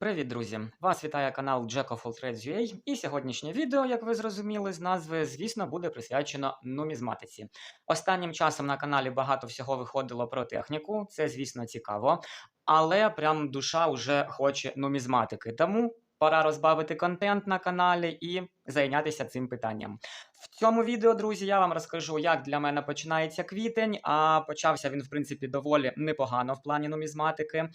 Привіт, друзі! Вас вітає канал Jack of All Trades UA, і сьогоднішнє відео, як ви зрозуміли з назви, звісно, буде присвячено нумізматиці. Останнім часом на каналі багато всього виходило про техніку, це, звісно, цікаво, але прям душа вже хоче нумізматики. Тому пора розбавити контент на каналі і зайнятися цим питанням. В цьому відео, друзі, я вам розкажу, як для мене починається квітень, а почався він, в принципі, доволі непогано в плані нумізматики.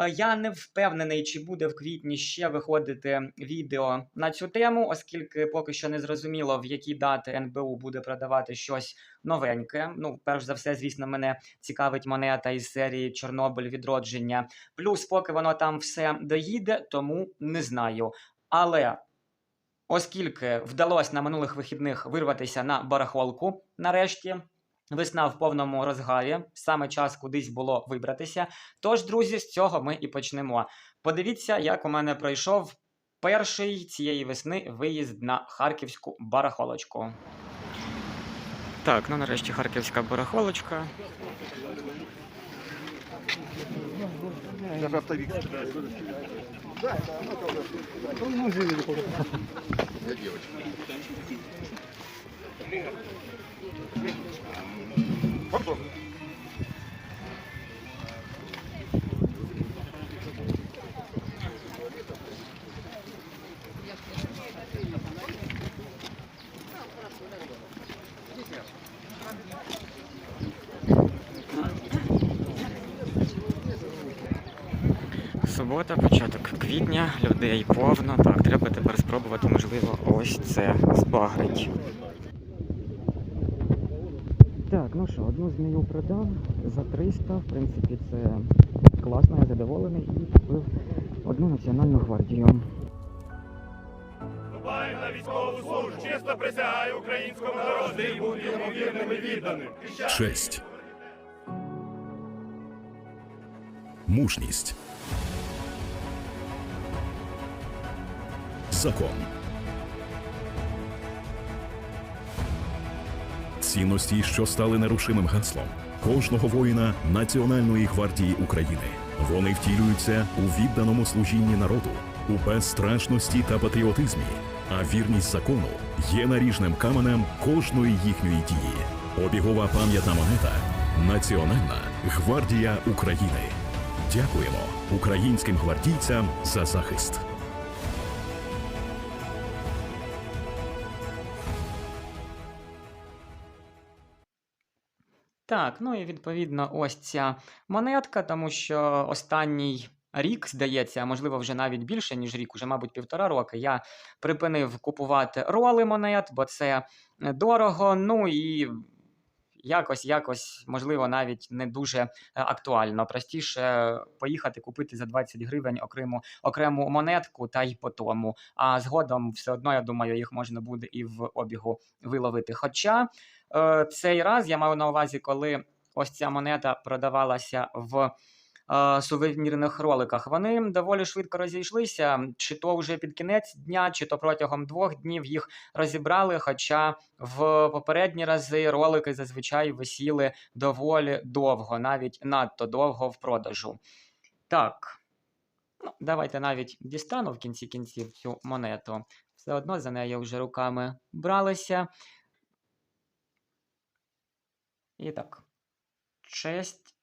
Е, Я не впевнений, чи буде в квітні ще виходити відео на цю тему, оскільки поки що не зрозуміло, в які дати НБУ буде продавати щось новеньке. Ну, перш за все, звісно, мене цікавить монета із серії Чорнобиль відродження. Плюс, поки воно там все доїде, тому не знаю. Але оскільки вдалося на минулих вихідних вирватися на барахолку, нарешті. Весна в повному розгарі, саме час кудись було вибратися. Тож, друзі, з цього ми і почнемо. Подивіться, як у мене пройшов перший цієї весни виїзд на харківську барахолочку. Так, ну нарешті харківська барахолочка. Я Потом. Субота, початок квітня, людей повно. Так, треба тепер спробувати, можливо, ось це збагрить. Ну що, одну змію продав за 300. В принципі, це класно, я задоволений і купив одну національну гвардію. Вступаю на військову службу, чисто присягаю українському народу і буду йому вірним і відданим. Честь. Мужність. Закон. Цінності, що стали нерушимим гаслом кожного воїна Національної гвардії України. Вони втілюються у відданому служінні народу, у безстрашності та патріотизмі. А вірність закону є наріжним каменем кожної їхньої дії. Обігова пам'ятна монета Національна гвардія України. Дякуємо українським гвардійцям за захист. Так, ну і відповідно ось ця монетка, тому що останній рік, здається, можливо вже навіть більше, ніж рік, уже, мабуть, півтора роки, я припинив купувати роли монет, бо це дорого. Ну і якось, якось, можливо, навіть не дуже актуально. Простіше поїхати купити за 20 гривень окрему, окрему монетку та й по тому. А згодом все одно, я думаю, їх можна буде і в обігу виловити. Хоча цей раз я маю на увазі, коли ось ця монета продавалася в е, сувенірних роликах. Вони доволі швидко розійшлися, чи то вже під кінець дня, чи то протягом двох днів їх розібрали. Хоча в попередні рази ролики зазвичай висіли доволі довго, навіть надто довго в продажу. Так. Ну, давайте навіть дістану в кінці кінців цю монету. Все одно за нею вже руками бралися. І так. Честь,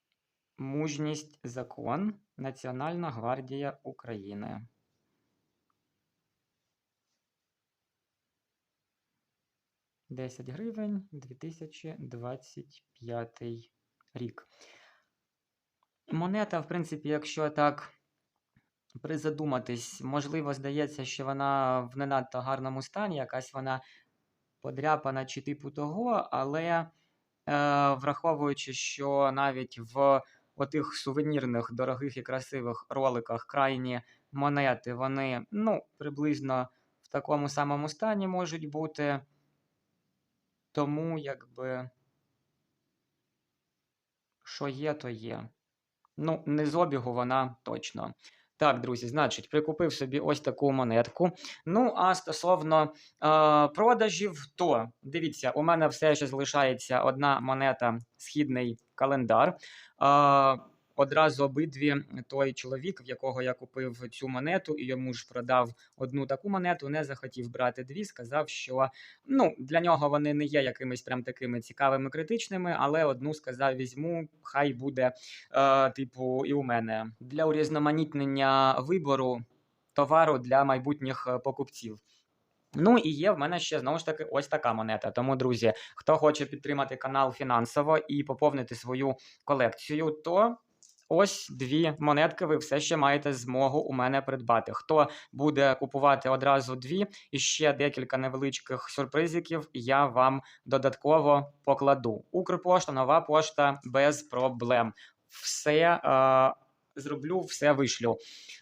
мужність, закон. Національна гвардія України. Десять гривень 2025 рік. Монета, в принципі, якщо так призадуматись, можливо, здається, що вона в не надто гарному стані, якась вона подряпана чи типу того, але враховуючи, що навіть в отих сувенірних, дорогих і красивих роликах крайні монети, вони ну, приблизно в такому самому стані можуть бути. Тому, якби, що є, то є. Ну, не з обігу вона точно. Так, друзі, значить, прикупив собі ось таку монетку. Ну, а стосовно е, продажів, то дивіться, у мене все ще залишається одна монета східний календар. Е, одразу обидві той чоловік, в якого я купив цю монету, і йому ж продав одну таку монету, не захотів брати дві. Сказав, що ну для нього вони не є якимись прям такими цікавими, критичними, але одну сказав: візьму, хай буде, е, типу, і у мене для урізноманітнення вибору товару для майбутніх е, покупців. Ну і є в мене ще знову ж таки ось така монета. Тому, друзі, хто хоче підтримати канал фінансово і поповнити свою колекцію, то ось дві монетки ви все ще маєте змогу у мене придбати. Хто буде купувати одразу дві і ще декілька невеличких сюрпризиків, я вам додатково покладу. Укрпошта, нова пошта без проблем. Все е, зроблю, все вишлю.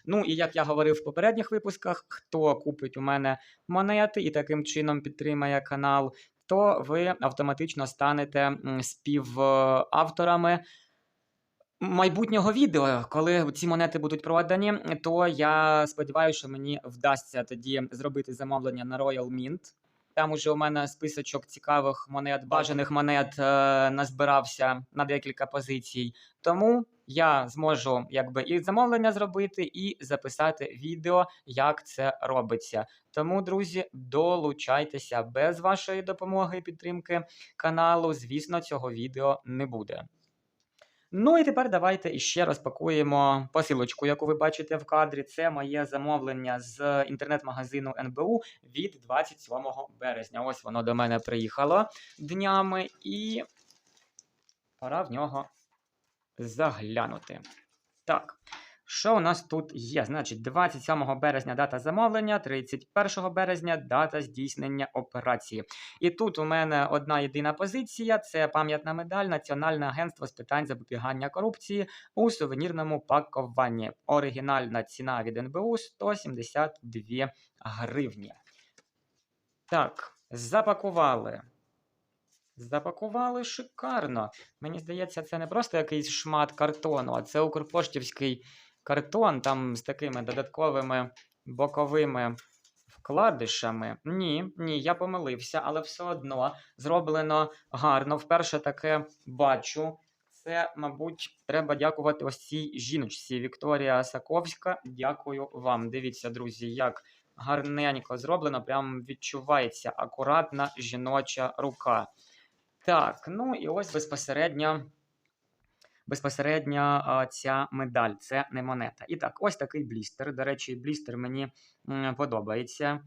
Ну і як я говорив в попередніх випусках, хто купить у мене монети і таким чином підтримає канал, то ви автоматично станете співавторами майбутнього відео. Коли ці монети будуть продані, то я сподіваюся, що мені вдасться тоді зробити замовлення на Royal Mint. Там уже у мене списочок цікавих монет, бажаних монет е, назбирався на декілька позицій. Тому я зможу якби і замовлення зробити, і записати відео, як це робиться. Тому, друзі, долучайтеся без вашої допомоги і підтримки каналу. Звісно, цього відео не буде. Ну і тепер давайте іще розпакуємо посилочку, яку ви бачите в кадрі. Це моє замовлення з інтернет-магазину НБУ від 27 березня. Ось воно до мене приїхало днями, і пора в нього заглянути. Так, що у нас тут є? Значить, 27 березня дата замовлення, 31 березня дата здійснення операції. І тут у мене одна єдина позиція: це пам'ятна медаль Національне агентство з питань запобігання корупції у сувенірному пакуванні. Оригінальна ціна від НБУ 172 гривні. Так, запакували. Запакували шикарно. Мені здається, це не просто якийсь шмат картону, а це укрпоштівський картон там з такими додатковими боковими вкладишами. Ні, ні, я помилився, але все одно зроблено гарно. Вперше таке бачу. Це, мабуть, треба дякувати ось цій жіночці Вікторія Саковська. Дякую вам. Дивіться, друзі, як гарненько зроблено. Прям відчувається акуратна жіноча рука. Так, ну і ось безпосередньо безпосередньо ця медаль, це не монета. І так, ось такий блістер. До речі, блістер мені подобається.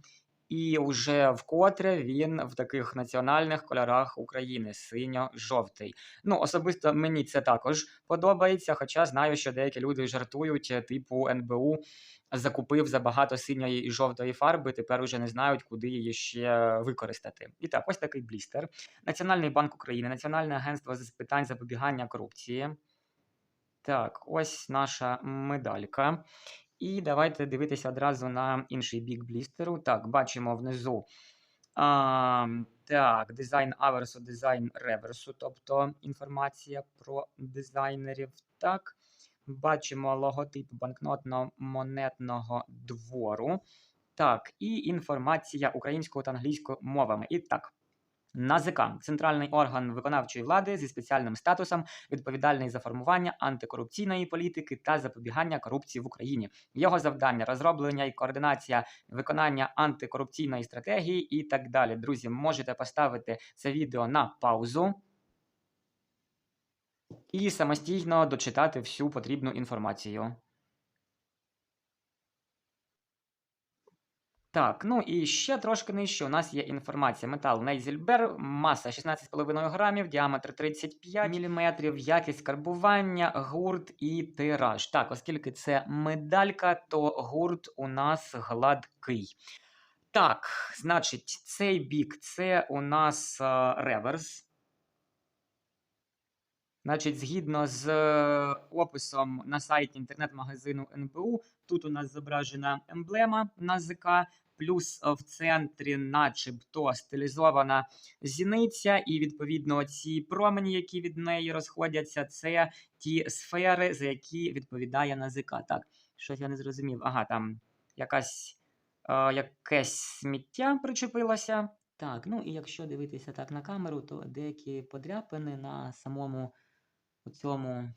І вже вкотре він в таких національних кольорах України синьо-жовтий. Ну, особисто мені це також подобається, хоча знаю, що деякі люди жартують, типу НБУ закупив забагато синьої і жовтої фарби, тепер уже не знають, куди її ще використати. І так, ось такий блістер. Національний банк України, Національне агентство з питань запобігання корупції. Так, ось наша медалька. І давайте дивитися одразу на інший бік блістеру. Так, бачимо внизу. А, так, дизайн аверсу, дизайн реверсу, тобто інформація про дизайнерів. Так, бачимо логотип банкнотно-монетного двору. Так, і інформація українською та англійською мовами. І так. НАЗК – центральний орган виконавчої влади зі спеціальним статусом, відповідальний за формування антикорупційної політики та запобігання корупції в Україні. Його завдання розроблення і координація виконання антикорупційної стратегії і так далі. Друзі, можете поставити це відео на паузу і самостійно дочитати всю потрібну інформацію. Так, ну і ще трошки нижче у нас є інформація. Метал Нейзельбер, маса 16,5 грамів, діаметр 35 мм, якість карбування, гурт і тираж. Так, оскільки це медалька, то гурт у нас гладкий. Так, значить, цей бік це у нас е, реверс. Значить, згідно з е, описом на сайті інтернет-магазину НБУ, тут у нас зображена емблема НАЗК, плюс е, в центрі, начебто, стилізована зіниця, і відповідно ці промені, які від неї розходяться, це ті сфери, за які відповідає НАЗК. Так, щось я не зрозумів. Ага, там якась е, якесь сміття причепилося. Так, ну і якщо дивитися так на камеру, то деякі подряпини на самому у цьому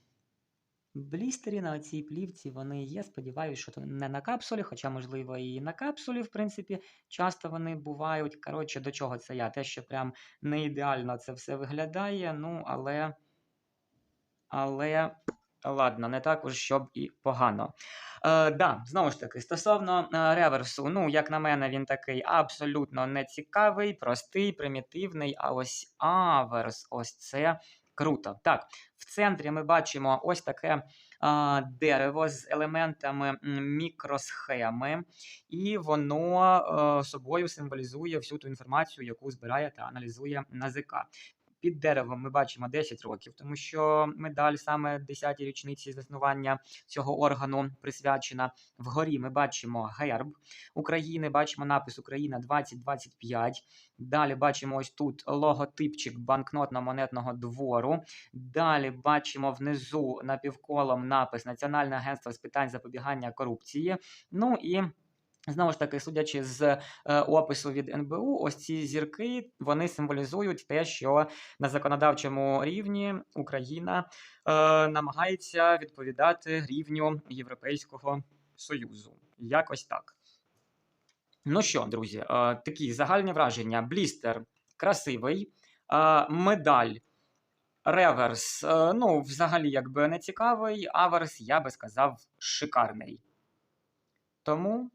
блістері на цій плівці вони є. Сподіваюсь, що то не на капсулі, хоча, можливо, і на капсулі, в принципі, часто вони бувають. Коротше, до чого це я? Те, що прям не ідеально це все виглядає, ну, але. Але. Ладно, не так уж, щоб і погано. Е, да, знову ж таки, стосовно е, реверсу, ну, як на мене, він такий абсолютно нецікавий, простий, примітивний. А ось аверс, ось це круто. Так, в центрі ми бачимо ось таке а, дерево з елементами мікросхеми, і воно а, собою символізує всю ту інформацію, яку збирає та аналізує НАЗК. Під деревом ми бачимо 10 років, тому що медаль саме 10-й річниці заснування цього органу присвячена. Вгорі ми бачимо герб України, бачимо напис Україна 2025. Далі бачимо ось тут логотипчик банкнотно-монетного двору. Далі бачимо внизу напівколом напис Національне агентство з питань запобігання корупції. Ну і Знову ж таки, судячи з е, опису від НБУ, ось ці зірки вони символізують те, що на законодавчому рівні Україна е, намагається відповідати рівню Європейського Союзу. Якось так. Ну що, друзі, е, такі загальні враження. Блістер красивий, е, медаль. Реверс, е, ну, взагалі, якби не цікавий, аверс, я би сказав, шикарний. Тому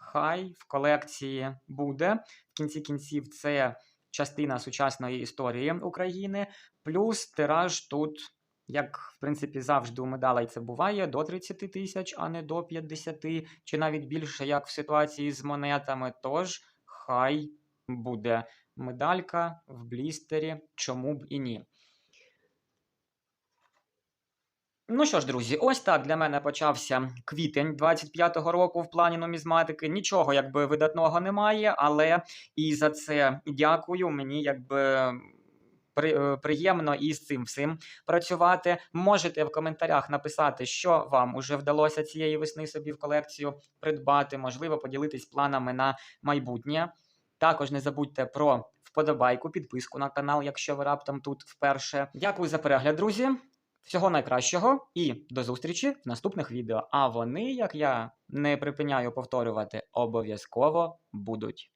хай в колекції буде. В кінці кінців це частина сучасної історії України. Плюс тираж тут, як в принципі завжди у медалей це буває, до 30 тисяч, а не до 50, чи навіть більше, як в ситуації з монетами. Тож хай буде медалька в блістері, чому б і ні. Ну що ж, друзі, ось так для мене почався квітень 25-го року в плані нумізматики. Нічого якби видатного немає, але і за це дякую. Мені якби е, приємно із цим всім працювати. Можете в коментарях написати, що вам уже вдалося цієї весни собі в колекцію придбати, можливо, поділитись планами на майбутнє. Також не забудьте про вподобайку, підписку на канал, якщо ви раптом тут вперше. Дякую за перегляд, друзі. Всього найкращого і до зустрічі в наступних відео. А вони, як я не припиняю повторювати, обов'язково будуть.